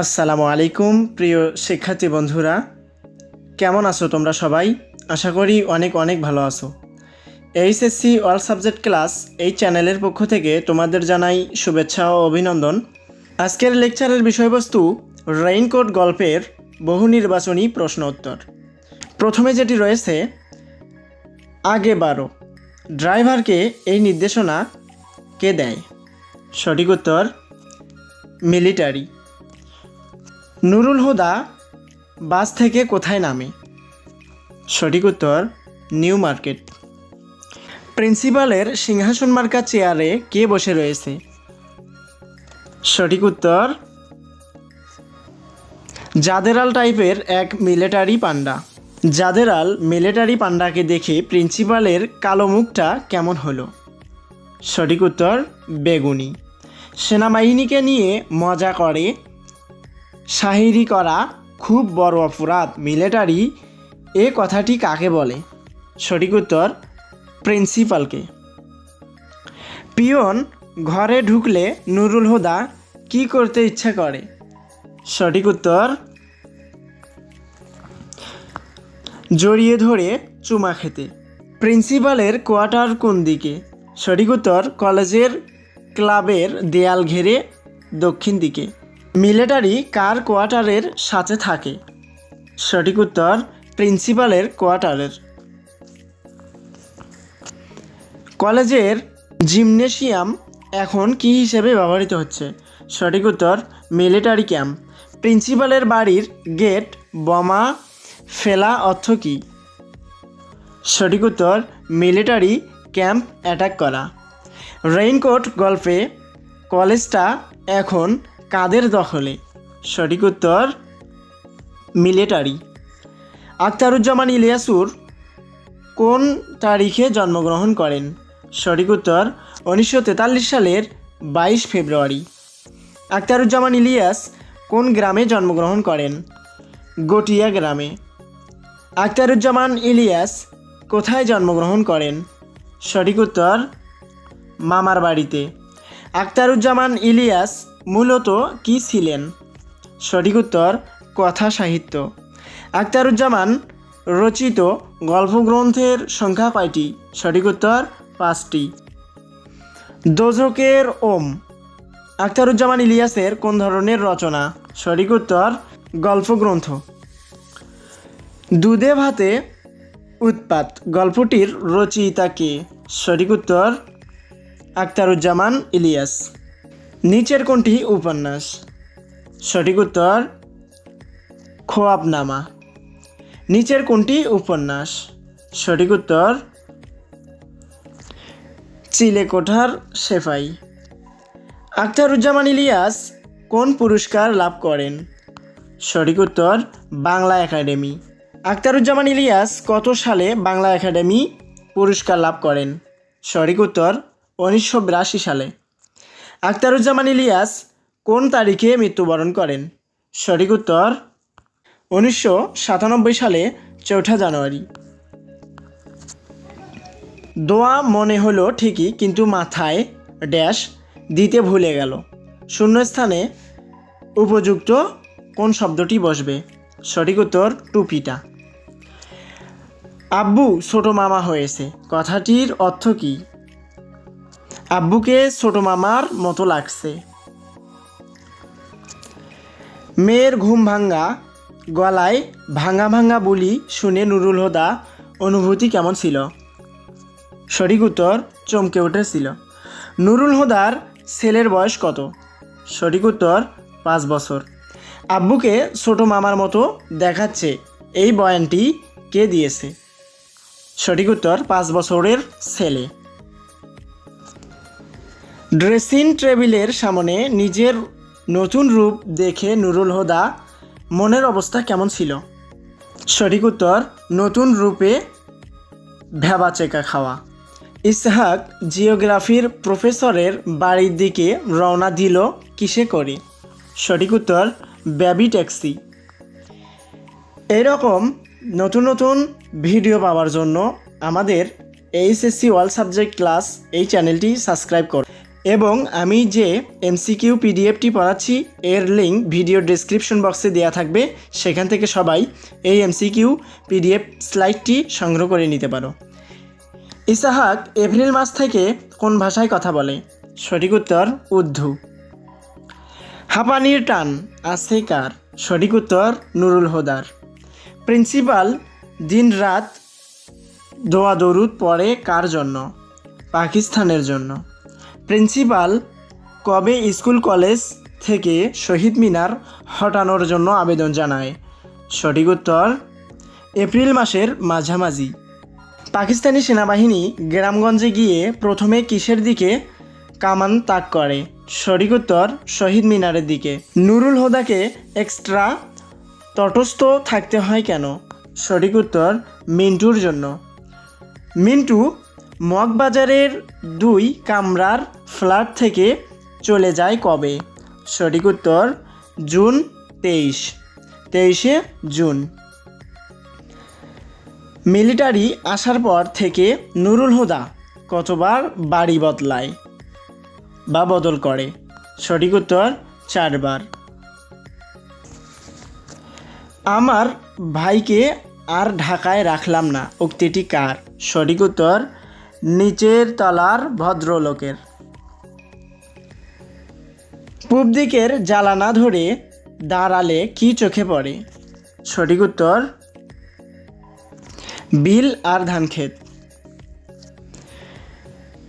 আসসালামু আলাইকুম, প্রিয় শিক্ষার্থী বন্ধুরা। কেমন আছো তোমরা সবাই? আশা করি অনেক অনেক ভালো আছো। এইচএসসি অল সাবজেক্ট ক্লাস এই চ্যানেলের পক্ষ থেকে তোমাদের জানাই শুভেচ্ছা ও অভিনন্দন। আজকের লেকচারের বিষয়বস্তু রেইনকোট গল্পের বহু নির্বাচনী প্রশ্ন উত্তর। প্রথমে যেটি রয়েছে, আগে বারো। ড্রাইভারকে এই নির্দেশনা কে দেয়? সঠিক উত্তর, মিলিটারি। নুরুল হুদা বাস থেকে কোথায় নামে? সঠিক উত্তর, নিউ মার্কেট। প্রিন্সিপালের সিংহাসন মার্কা চেয়ারে কে বসে রয়েছে? সঠিক উত্তর, জাদেরাল টাইপের এক মিলিটারি পান্ডা জাদেরাল মিলিটারি পান্ডাকে দেখে প্রিন্সিপালের কালো মুখটা কেমন হলো? সঠিক উত্তর, বেগুনি। সেনাবাহিনীকে নিয়ে মজা করে শাহিরি করা খুব বড় অপরাধ। মিলিটারি এ কথাটি কাকে বলে? সঠিক উত্তর, প্রিন্সিপালকে। পিয়ন ঘরে ঢুকলে নুরুল হুদা কি করতে ইচ্ছা করে? সঠিক উত্তর, জড়িয়ে ধরে চুমা খেতে। প্রিন্সিপালের কোয়ার্টার কোন দিকে? সঠিক উত্তর, কলেজের ক্লাবের দেয়াল ঘেরে দক্ষিণ দিকে। মিলিটারি কার কোয়ার্টারের সাথে থাকে? সঠিক উত্তর, প্রিন্সিপালের কোয়ার্টারের। কলেজের জিমনেশিয়াম এখন কি হিসেবে ব্যবহৃত হচ্ছে? সঠিক উত্তর, মিলিটারি ক্যাম্প। প্রিন্সিপালের বাড়ির গেট, বোমা, ফেলা অর্থ কী? সঠিক উত্তর, মিলিটারি ক্যাম্প অ্যাটাক করা। রেইনকোট গল্পে কলেজটা এখন কাদের দখলে? সঠিক উত্তর, মিলিটারি। আখতারুজ্জামান ইলিয়াসুর কোন তারিখে জন্মগ্রহণ করেন? সঠিক উত্তর, উনিশশো তেতাল্লিশ সালের বাইশ ফেব্রুয়ারি। আখতারুজ্জামান ইলিয়াস কোন গ্রামে জন্মগ্রহণ করেন? গটিয়া গ্রামে। আখতারুজ্জামান ইলিয়াস কোথায় জন্মগ্রহণ করেন? সঠিক উত্তর, মামার বাড়িতে। আখতারুজ্জামান ইলিয়াস মূলত কি ছিলেন? সঠিক উত্তর, কথা সাহিত্য। আখতারুজ্জামান রচিত গল্পগ্রন্থের সংখ্যা কয়টি? সঠিক উত্তর, পাঁচটি। দোজকের ওম। আখতারুজ্জামান ইলিয়াসের কোন ধরনের রচনা? সঠিক উত্তর, গল্পগ্রন্থ। দুধে ভাতে উৎপাত। গল্পটির রচয়িতা কে? সঠিক উত্তর, আখতারুজ্জামান ইলিয়াস। নিচের কোনটি উপন্যাস? সঠিক উত্তর, খোয়াবনামা। নিচের কোনটি উপন্যাস? সঠিক উত্তর, চিলেকোঠার সেফাই। আখতারুজ্জামান ইলিয়াস কোন পুরস্কার লাভ করেন? সঠিক উত্তর, বাংলা একাডেমি। আখতারুজ্জামান ইলিয়াস কত সালে বাংলা একাডেমি পুরস্কার লাভ করেন? সঠিক উত্তর, উনিশশো বিরাশি সালে। আখতারুজ্জামান ইলিয়াস কোন তারিখে মৃত্যুবরণ করেন? সঠিক উত্তর, উনিশশো সাতানব্বই সালে, চৌঠা জানুয়ারি। দোয়া মনে হলো ঠিকই, কিন্তু মাথায় ড্যাশ দিতে ভুলে গেল। শূন্যস্থানে উপযুক্ত কোন শব্দটি বসবে? সঠিক উত্তর, টুপিটা। আব্বু ছোট মামা হয়েছে। কথাটির অর্থ কী? আব্বুকে ছোট মামার মতো লাগছে। মেয়ের ঘুম ভাঙ্গা গলায় ভাঙা ভাঙা বলি শুনে নুরুল হোদা অনুভূতি কেমন ছিল? সঠিক উত্তর চমকে উঠেছিল। নুরুল হোদার ছেলের বয়স কত? সঠিক উত্তর পাঁচ বছর। আব্বুকে ছোট মামার মতো দেখাচ্ছে এই বয়ানটি কে দিয়েছে? সঠিক উত্তর পাঁচ বছরের ছেলে। ড্রেসিং টেবিলের সামনে নিজের নতুন রূপ দেখে নুরুল হোদা, মনের অবস্থা কেমন ছিল? সঠিক উত্তর, নতুন রূপে ভেবাচেকা খাওয়া। ইসহাক জিওগ্রাফির প্রফেসরের বাড়ির দিকে রওনা দিল কিসে করে? সঠিক উত্তর, ব্যাবি ট্যাক্সি। এরকম নতুন নতুন ভিডিও পাওয়ার জন্য আমাদের এইচএসসি অল সাবজেক্ট ক্লাস এই চ্যানেলটি সাবস্ক্রাইব করুন এবং আমি যে এমসিকিউ পিডিএফটি পড়াচ্ছি, এর লিঙ্ক ভিডিও ডেসক্রিপশন বক্সে দেওয়া থাকবে। সেখান থেকে সবাই এই এমসিকিউ পিডিএফ স্লাইডটি সংগ্রহ করে নিতে পারো। ইসাহাক এপ্রিল মাস থেকে কোন ভাষায় কথা বলে? সঠিক উত্তর, উর্দু। হাঁপানির টান, আছে কার? সঠিক উত্তর, নুরুল হোদার। প্রিন্সিপাল দিন রাত দোয়া দরুদ পড়ে কার জন্য? পাকিস্তানের জন্য। প্রিন্সিপাল কবে স্কুল কলেজ থেকে শহীদ মিনার হটানোর জন্য আবেদন জানায়? সঠিক উত্তর, এপ্রিল মাসের মাঝামাঝি। পাকিস্তানি সেনাবাহিনী গ্রামগঞ্জে গিয়ে প্রথমে কিসের দিকে কামান তাক করে? সঠিক উত্তর, শহীদ মিনারের দিকে। নুরুল হোদাকে এক্সট্রা তটস্থ থাকতে হয় কেন? সঠিক উত্তর, মিন্টুর জন্য। মিন্টু মগবাজারের দুই কামরার ফ্ল্যাট থেকে চলে যায় কবে? সঠিক উত্তর, জুন তেইশ। তেইশে জুন। মিলিটারি আসার পর থেকে নুরুল হুদা কতবার বাড়ি বদলায় বা বদল করে? সঠিক উত্তর, চারবার। আমার ভাইকে আর ঢাকায় রাখলাম না। উক্তিটি কার? সঠিক উত্তর, নিচের তলার ভদ্রলোকের। পূব দিকের জ্বালানা ধরে দাঁড়ালে কি চোখে পড়ে? সঠিক উত্তর, বিল আর ধান ক্ষেত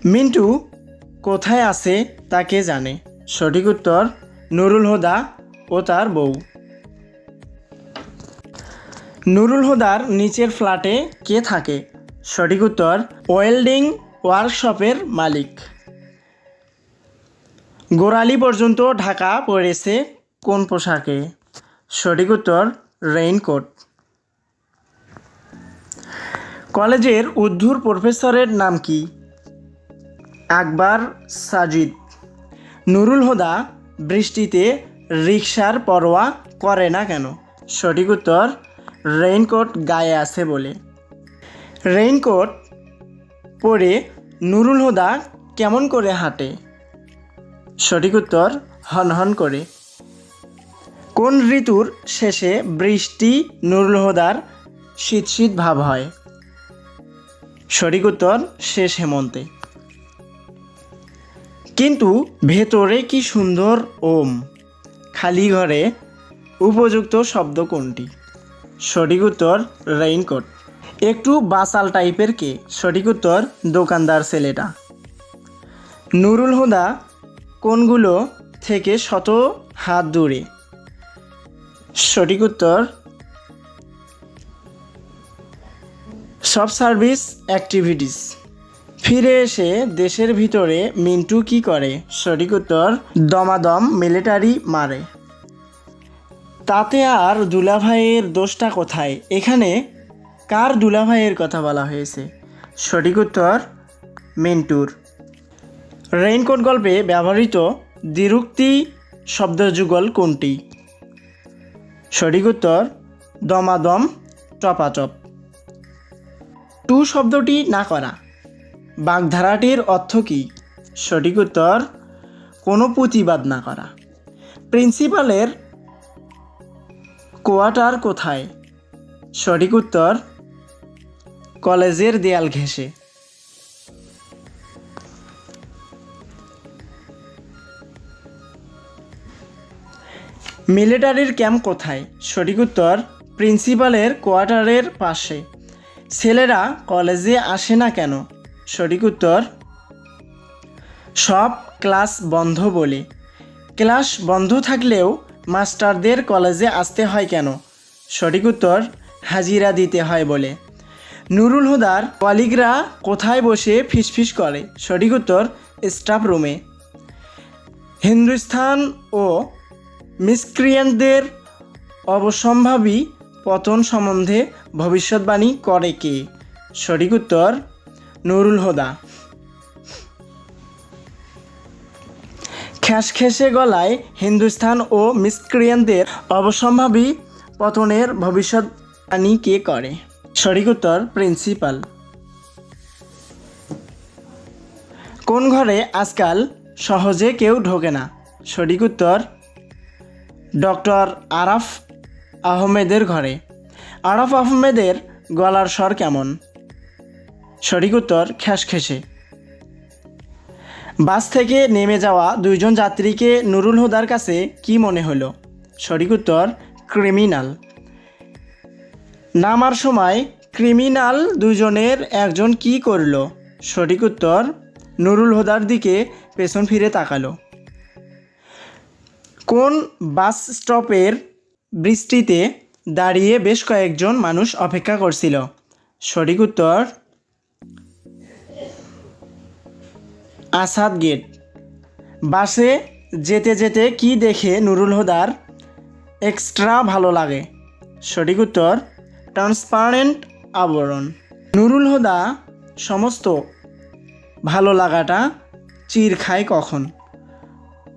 মিন্টু কোথায় আছে তাকে জানে? সঠিক উত্তর, নুরুল হুদা ও তার বউ। নুরুল হুদার নিচের ফ্ল্যাটে কে থাকে? সঠিক উত্তর, ওয়েল্ডিং ওয়ার্কশপের মালিক। গোড়ালি পর্যন্ত ঢাকা পড়েছে কোন পোশাকে? সঠিক উত্তর, রেইনকোট। কলেজের উদ্ধুর প্রফেসরের নাম কি? আকবর সাজিদ। নুরুল হুদা বৃষ্টিতে রিক্সার পরোয়া করে না কেন? সঠিক উত্তর, রেইনকোট গায়ে আছে বলে। রেইনকোট পরে নুরুল হুদা কেমন করে হাঁটে? সঠিক উত্তর হনহন করে। কোন ঋতুর শেষে বৃষ্টি নুরুল হুদার শীত শীত ভাব হয়? সঠিক উত্তর, শেষ হেমন্তে। কিন্তু ভেতরে কি সুন্দর ওম? খালি ঘরে উপযুক্ত শব্দ কোনটি? সঠিক উত্তর রেইনকোট একটু বাসাল টাইপের কে? সঠিক উত্তর, দোকানদার ছেলেটা। নুরুল হুদা কোনগুলো থেকে শত হাত দূরে? সঠিক উত্তর সব সার্ভিস অ্যাক্টিভিটিস। ফিরে এসে দেশের ভিতরে মিন্টু কি করে? সঠিক উত্তর, দমাদম মিলিটারি মারে। তাতে আর দুলাভাইয়ের দোষটা কোথায়? এখানে কার দুলাভাইয়ের কথা বলা হয়েছে? সঠিক উত্তর, মিন্টুর। রেইনকোট গল্পে ব্যবহৃত দ্বিরুক্তি শব্দযুগল কোনটি? সঠিক উত্তর, দমাদম, টপাটপ। টু শব্দটি না করা। বাগধারাটির অর্থ কী? সঠিক উত্তর, কোনো প্রতিবাদ না করা। প্রিন্সিপালের কোয়ার্টার কোথায়? সঠিক উত্তর, কলেজের দেয়াল ঘেঁষে। মিলিটারির ক্যাম্প কোথায়? সঠিক উত্তর, প্রিন্সিপালের কোয়ার্টারের পাশে। ছেলেরা কলেজে আসে না কেন? সঠিক উত্তর, সব ক্লাস বন্ধ বলে। ক্লাস বন্ধ থাকলেও মাস্টারদের কলেজে আসতে হয় কেন? সঠিক উত্তর, হাজিরা দিতে হয় বলে। নুরুল হুদার কলিগরা কোথায় বসে ফিসফিস করে? সঠিক উত্তর, স্টাফ রুমে। হিন্দুস্থান ও মিসক্রিয়ানদের অবসম্ভাবী পতন সম্বন্ধে ভবিষ্যৎবাণী করে কে? সঠিক উত্তর, নুরুল হুদা। খ্যাসখ্যাসে গলায় হিন্দুস্তান ও মিসক্রিয়ানদের অবসম্ভাবী পতনের ভবিষ্যৎবাণী কে করে? সঠিক উত্তর, প্রিন্সিপাল। কোন ঘরে আজকাল সহজে কেউ ঢোকে না? সঠিক উত্তর ডক্টর আরাফ আহমেদের ঘরে। আরাফ আহমেদের গলার স্বর কেমন? সঠিক উত্তর, খ্যাসখেসে। বাস থেকে নেমে যাওয়া দুইজন যাত্রীকে নুরুল হুদার কাছে কি মনে হলো? সঠিক উত্তর, ক্রিমিনাল। নামার সময় ক্রিমিনাল দুজনের একজন কি করল? সঠিক উত্তর, নুরুল হুদার দিকে পেছন ফিরে তাকালো। কোন বাস স্টপের বৃষ্টিতে দাঁড়িয়ে বেশ কয়েকজন মানুষ অপেক্ষা করছিল? সঠিক উত্তর, আসাদ গেট। বাসে যেতে যেতে কি দেখে নুরুল হুদার এক্সট্রা ভালো লাগে? সঠিক উত্তর, ট্রান্সপারেন্ট আবরণ। নুরুল হুদা, সমস্ত ভালো লাগাটা চির খায় কখন?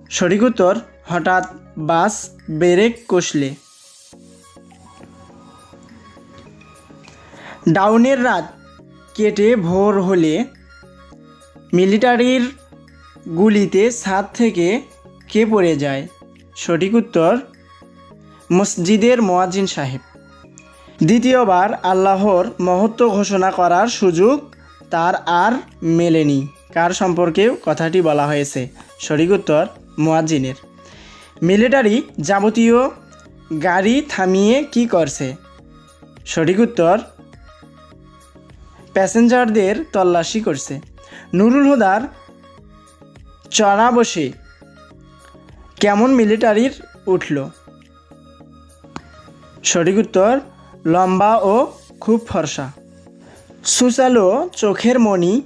সঠিক উত্তর হঠাৎ বাস ব্রেক কষলে। ডাউনের রাত কেটে ভোর হলে মিলিটারির গুলিতে ছাদ থেকে কে পড়ে যায়? সঠিক উত্তর, মসজিদের মোয়াজিন সাহেব। দ্বিতীয়বার আল্লাহর মহত্ব ঘোষণা করার সুযোগ তার আর মেলেনি। কার সম্পর্কেও কথাটি বলা হয়েছে? সঠিক উত্তর মোয়াজিনের মিলিটারি যাবতীয় গাড়ি থামিয়ে কি করছে? সঠিক উত্তর, প্যাসেঞ্জারদের তল্লাশি করছে। নুরুল হুদার চড়া বসে কেমন মিলিটারির উঠল? সঠিক উত্তর, লম্বা ও খুব ফর্সা। সুচালো চোখের মণি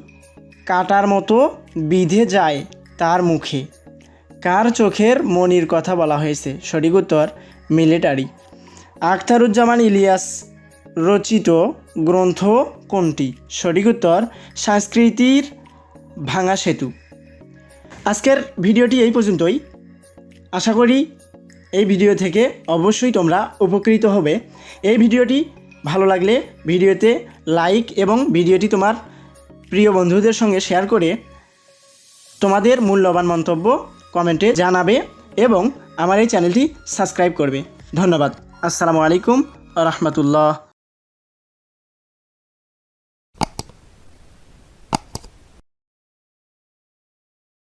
কাটার মতো বিধে যায় তার মুখে। কার চোখের মনির কথা বলা হয়েছে? সঠিক উত্তর, মিলিটারি। আখতারুজ্জামান ইলিয়াস রচিত গ্রন্থ কোনটি? সঠিক উত্তর, সংস্কৃতির ভাঙা সেতু। আজকের ভিডিওটি এই পর্যন্তই। আশা করি এই ভিডিও থেকে অবশ্যই তোমরা উপকৃত হবে। এই ভিডিওটি ভালো লাগলে ভিডিওতে লাইক এবং ভিডিওটি তোমার প্রিয় বন্ধুদের সঙ্গে শেয়ার করে তোমাদের মূল্যবান মন্তব্য কমেন্টে জানাবে এবং আমার এই চ্যানেলটি সাবস্ক্রাইব করবে। ধন্যবাদ। আসসালামু আলাইকুম রহমতুল্লাহ।